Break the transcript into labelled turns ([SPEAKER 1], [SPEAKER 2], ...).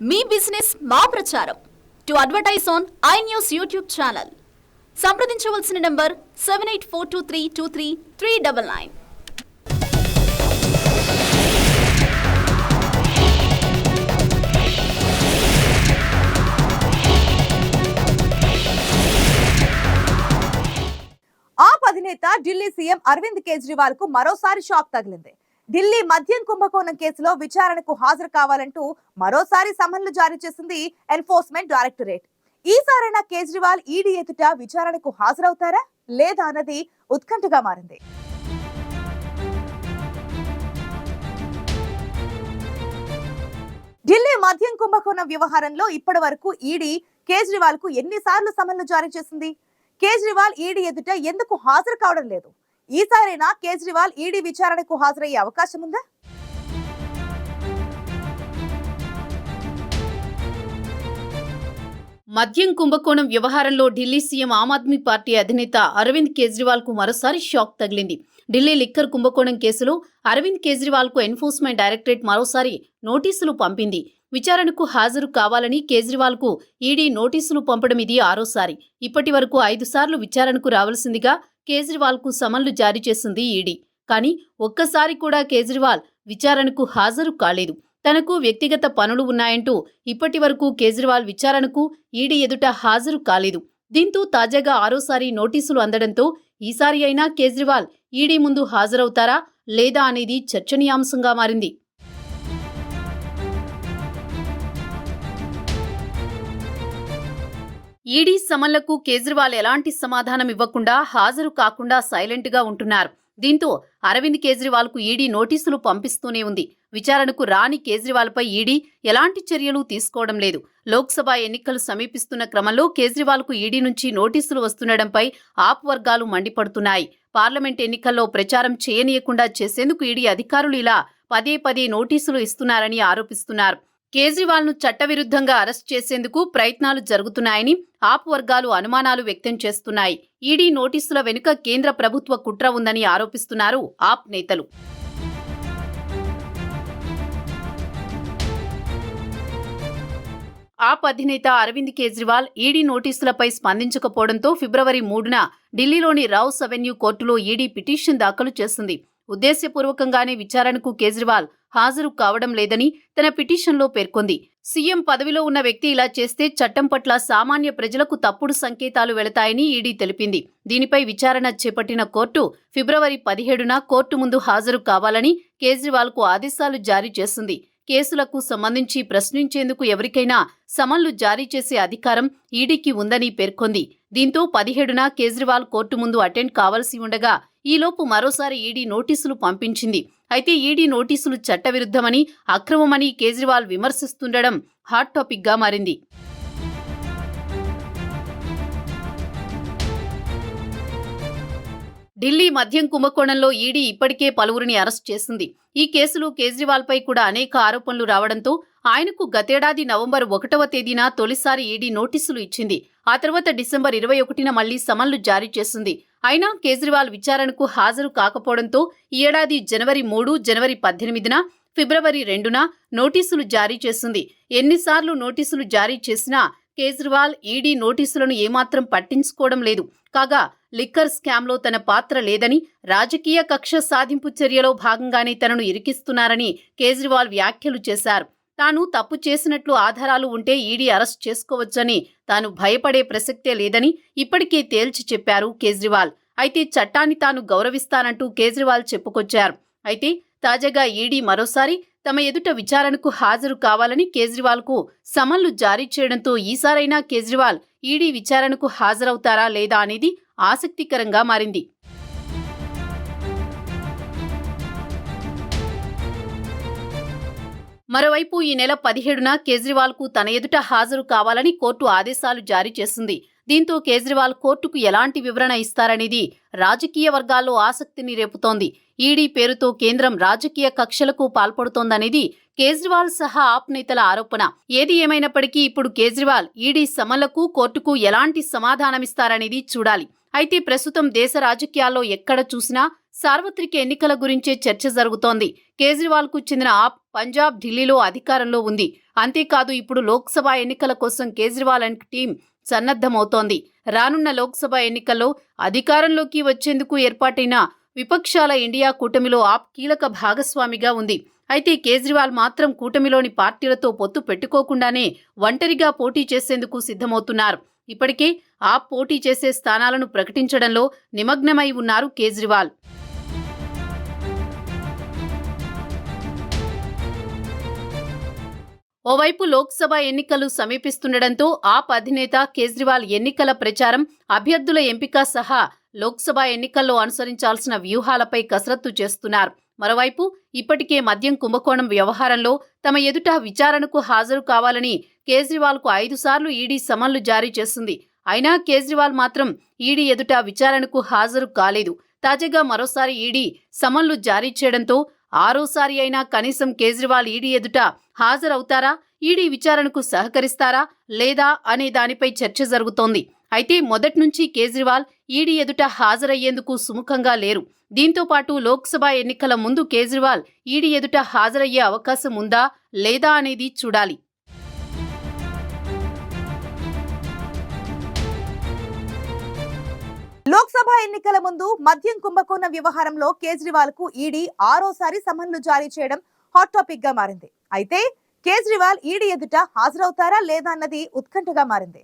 [SPEAKER 1] మీ business మా ప్రచారం. To advertise on I news YouTube channel. సంప్రదించవలసిన number seven eight four two three two three three double nine.
[SPEAKER 2] AAP అధినేత Delhi CM Arvind కేజ్రీవాల్కు మరోసారి shock తగిలింది. ఢిల్లీ మద్యం కుంభకోణం కేసులో విచారణకు హాజరు కావాలంటూ మరోసారి సమన్లు జారీ చేసింది ఎన్ఫోర్స్మెంట్ డైరెక్టరేట్. ఈసారైనా కేజ్రీవాల్ ఈడీ ఎదుట విచారణకు హాజరవుతారా? లేదా అన్నది ఉత్కంఠగా మారింది. ఢిల్లీ మద్యం కుంభకోణం వ్యవహారంలో ఇప్పటి వరకు ఈడీ కేజ్రీవాల్కు ఎన్నిసార్లు సమన్లు జారీ చేసింది? కేజ్రీవాల్ ఈడీ ఎదుట ఎందుకు హాజరు కావడం లేదు? ఈసారైనా కేజ్రీవాల్ ఈడీ విచారణకు హాజరయ్యే అవకాశం ఉందా?
[SPEAKER 3] మద్యం కుంభకోణం వ్యవహారంలో ఢిల్లీ సీఎం ఆమ్ ఆద్మీ పార్టీ అధినేత అరవింద్ కేజ్రీవాల్కు మరోసారి షాక్ తగిలింది. ఢిల్లీ లిక్కర్ కుంభకోణం కేసులో అరవింద్ కేజ్రీవాల్కు ఎన్ఫోర్స్మెంట్ డైరెక్టరేట్ మరోసారి నోటీసులు పంపింది. విచారణకు హాజరు కావాలని కేజ్రీవాల్కు ఈడీ నోటీసులు పంపడం ఇది ఆరోసారి. ఇప్పటి వరకు ఐదు సార్లు విచారణకు రావాల్సిందిగా కేజ్రీవాల్కు సమన్లు జారీ చేసింది ఈడీ. కానీ ఒక్కసారి కూడా కేజ్రీవాల్ విచారణకు హాజరు కాలేదు. తనకు వ్యక్తిగత పనులు ఉన్నాయంటూ ఇప్పటి వరకు కేజ్రీవాల్ విచారణకు ఈడీ ఎదుట హాజరు కాలేదు. దీంతో తాజాగా ఆరోసారి నోటీసులు అందడంతో ఈసారి అయినా కేజ్రీవాల్ ఈడీ ముందు హాజరవుతారా లేదా అనేది చర్చనీయాంశంగా మారింది. ఈడీ సమన్లకు కేజ్రీవాల్ ఎలాంటి సమాధానం ఇవ్వకుండా హాజరు కాకుండా సైలెంట్గా ఉంటున్నారు. దీంతో అరవింద్ కేజ్రీవాల్కు ఈడీ నోటీసులు పంపిస్తూనే ఉంది. విచారణకు రాని కేజ్రీవాల్పై ఈడీ ఎలాంటి చర్యలు తీసుకోవడం లేదు. లోక్సభ ఎన్నికలు సమీపిస్తున్న క్రమంలో కేజ్రీవాల్కు ఈడీ నుంచి నోటీసులు వస్తుండటంపై ఆప్ వర్గాలు మండిపడుతున్నాయి. పార్లమెంట్ ఎన్నికల్లో ప్రచారం చేయనీయకుండా చేసేందుకు ఈడీ అధికారులు ఇలా పదే పదే నోటీసులు ఇస్తున్నారని ఆరోపిస్తున్నారు. కేజ్రీవాల్ను చట్టవిరుద్ధంగా అరెస్ట్ చేసేందుకు ప్రయత్నాలు జరుగుతున్నాయని ఆప్ వర్గాలు అనుమానాలు వ్యక్తం చేస్తున్నాయి. ఈడీ నోటీసుల వెనుక కేంద్ర ప్రభుత్వ కుట్ర ఉందని ఆరోపిస్తున్నారు ఆప్ నేతలు. ఆప్ అధినేత అరవింద్ కేజ్రీవాల్ ఈడీ నోటీసులపై స్పందించకపోవడంతో ఫిబ్రవరి మూడున ఢిల్లీలోని రౌస్ అవెన్యూ కోర్టులో ఈడీ పిటిషన్ దాఖలు చేసింది. ఉద్దేశ్యపూర్వకంగానే విచారణకు కేజ్రీవాల్ హాజరు కావడం లేదని తన పిటిషన్లో పేర్కొంది. సీఎం పదవిలో ఉన్న వ్యక్తి ఇలా చేస్తే చట్టం పట్ల సామాన్య ప్రజలకు తప్పుడు సంకేతాలు వెళతాయని ఈడీ తెలిపింది. దీనిపై విచారణ చేపట్టిన కోర్టు ఫిబ్రవరి పదిహేడున కోర్టు ముందు హాజరు కావాలని కేజ్రీవాల్కు ఆదేశాలు జారీ చేసింది. కేసులకు సంబంధించి ప్రశ్నించేందుకు ఎవరికైనా సమన్లు జారీ చేసే అధికారం ఈడీకి ఉందని పేర్కొంది. దీంతో పదిహేడున కేజ్రీవాల్ కోర్టు ముందు అటెండ్ కావాల్సి ఉండగా ఈలోపు మరోసారి ఈడీ నోటీసులు పంపించింది. అయితే ఈడీ నోటీసులు చట్టవిరుద్ధమని అక్రమమని కేజ్రీవాల్ విమర్శిస్తుండడం హాట్ టాపిక్గా మారింది. ఢిల్లీ మద్యం కుంభకోణంలో ఈడీ ఇప్పటికే పలువురిని అరెస్ట్ చేసింది. ఈ కేసులో కేజ్రీవాల్పై కూడా అనేక ఆరోపణలు రావడంతో ఆయనకు గతేడాది నవంబర్ ఒకటవ తేదీన తొలిసారి ఈడీ నోటీసులు ఇచ్చింది. ఆ తర్వాత డిసెంబర్ ఇరవై ఒకటిన మళ్ళీ సమన్లు జారీ చేసింది. అయినా కేజ్రీవాల్ విచారణకు హాజరు కాకపోవడంతో ఈ ఏడాది జనవరి మూడు జనవరి పద్దెనిమిదిన ఫిబ్రవరి రెండున నోటీసులు జారీ చేసింది. ఎన్నిసార్లు నోటీసులు జారీ చేసినా కేజ్రీవాల్ ఈడీ నోటీసులను ఏమాత్రం పట్టించుకోవడం లేదు. కాగా లిక్కర్ స్కామ్లో తన పాత్ర లేదని రాజకీయ కక్ష సాధింపు చర్యలో భాగంగానే తనను ఇరికిస్తున్నారని కేజ్రీవాల్ వ్యాఖ్యలు చేశారు. తాను తప్పు చేసినట్లు ఆధారాలు ఉంటే ఈడీ అరెస్ట్ చేసుకోవచ్చని తాను భయపడే ప్రసక్తే లేదని ఇప్పటికే తేల్చి చెప్పారు కేజ్రీవాల్. అయితే చట్టాన్ని తాను గౌరవిస్తానంటూ కేజ్రీవాల్ చెప్పుకొచ్చారు. అయితే తాజాగా ఈడీ మరోసారి తమ ఎదుట విచారణకు హాజరు కావాలని కేజ్రీవాల్కు సమన్లు జారీ చేయడంతో ఈసారైనా కేజ్రీవాల్ ఈడీ విచారణకు హాజరవుతారా లేదా అనేది ఆసక్తికరంగా మారింది. మరోవైపు ఈ నెల పదిహేడున కేజ్రీవాల్కు తన ఎదుట హాజరు కావాలని కోర్టు ఆదేశాలు జారీ చేసింది. దీంతో కేజ్రీవాల్ కోర్టుకు ఎలాంటి వివరణ ఇస్తారనేది రాజకీయ వర్గాల్లో ఆసక్తిని రేపుతోంది. ఈడీ పేరుతో కేంద్రం రాజకీయ కక్షలకు పాల్పడుతోందనేది కేజ్రీవాల్ సహా ఆప్ నేతల ఆరోపణ. ఏది ఏమైనప్పటికీ ఇప్పుడు కేజ్రీవాల్ ఈడీ సమన్లకు కోర్టుకు ఎలాంటి సమాధానమిస్తారనేది చూడాలి. అయితే ప్రస్తుతం దేశ రాజకీయాల్లో ఎక్కడ చూసినా సార్వత్రిక ఎన్నికల గురించే చర్చ జరుగుతోంది. కేజ్రీవాల్కు చెందిన ఆప్ పంజాబ్ ఢిల్లీలో అధికారంలో ఉంది. అంతేకాదు ఇప్పుడు లోక్సభ ఎన్నికల కోసం కేజ్రీవాల్ అండ్ టీం సన్నద్ధమవుతోంది. రానున్న లోక్సభ ఎన్నికల్లో అధికారంలోకి వచ్చేందుకు ఏర్పాటైన విపక్షాల ఇండియా కూటమిలో ఆప్ కీలక భాగస్వామిగా ఉంది. అయితే కేజ్రీవాల్ మాత్రం కూటమిలోని పార్టీలతో పొత్తు పెట్టుకోకుండానే ఒంటరిగా పోటీ చేసేందుకు సిద్ధమవుతున్నారు. ఇప్పటికే ఆప్ పోటీ చేసే స్థానాలను ప్రకటించడంలో నిమగ్నమై ఉన్నారు కేజ్రీవాల్. ఓవైపు లోక్సభ ఎన్నికలు సమీపిస్తుండటంతో ఆప్ అధినేత కేజ్రీవాల్ ఎన్నికల ప్రచారం అభ్యర్థుల ఎంపిక సహా లోక్సభ ఎన్నికల్లో అనుసరించాల్సిన వ్యూహాలపై కసరత్తు చేస్తున్నారు. మరోవైపు ఇప్పటికే మద్యం కుంభకోణం వ్యవహారంలో తమ ఎదుట విచారణకు హాజరు కావాలని కేజ్రీవాల్కు ఐదు సార్లు ఈడీ సమన్లు జారీ చేసింది. అయినా కేజ్రీవాల్ మాత్రం ఈడీ ఎదుట విచారణకు హాజరు కాలేదు. తాజాగా మరోసారి ఈడీ సమన్లు జారీ చేయడంతో ఆరోసారి అయినా కనీసం కేజ్రీవాల్ ఈడీ ఎదుట హాజరవుతారా? ఈడీ విచారణకు సహకరిస్తారా? లేదా? అనే దానిపై చర్చ జరుగుతోంది. అయితే మొదటి నుంచి కేజ్రీవాల్ ఈడీ ఎదుట హాజరయ్యేందుకు సుముఖంగా లేరు. దీంతో పాటు లోక్సభ ఎన్నికల ముందు కేజ్రీవాల్ ఈడీ ఎదుట హాజరయ్యే అవకాశం ఉందా? లేదా? అనేది చూడాలి.
[SPEAKER 2] లోక్సభ ఎన్నికల ముందు మద్యం కుంభకోణం వ్యవహారంలో కేజ్రీవాల్కు ఈడీ ఆరోసారి సమన్లు జారీ చేయడం హాట్ టాపిక్గా మారింది. అయితే కేజ్రీవాల్ ఈడీ ఎదుట హాజరవుతారా లేదా అన్నది ఉత్కంఠగా మారింది.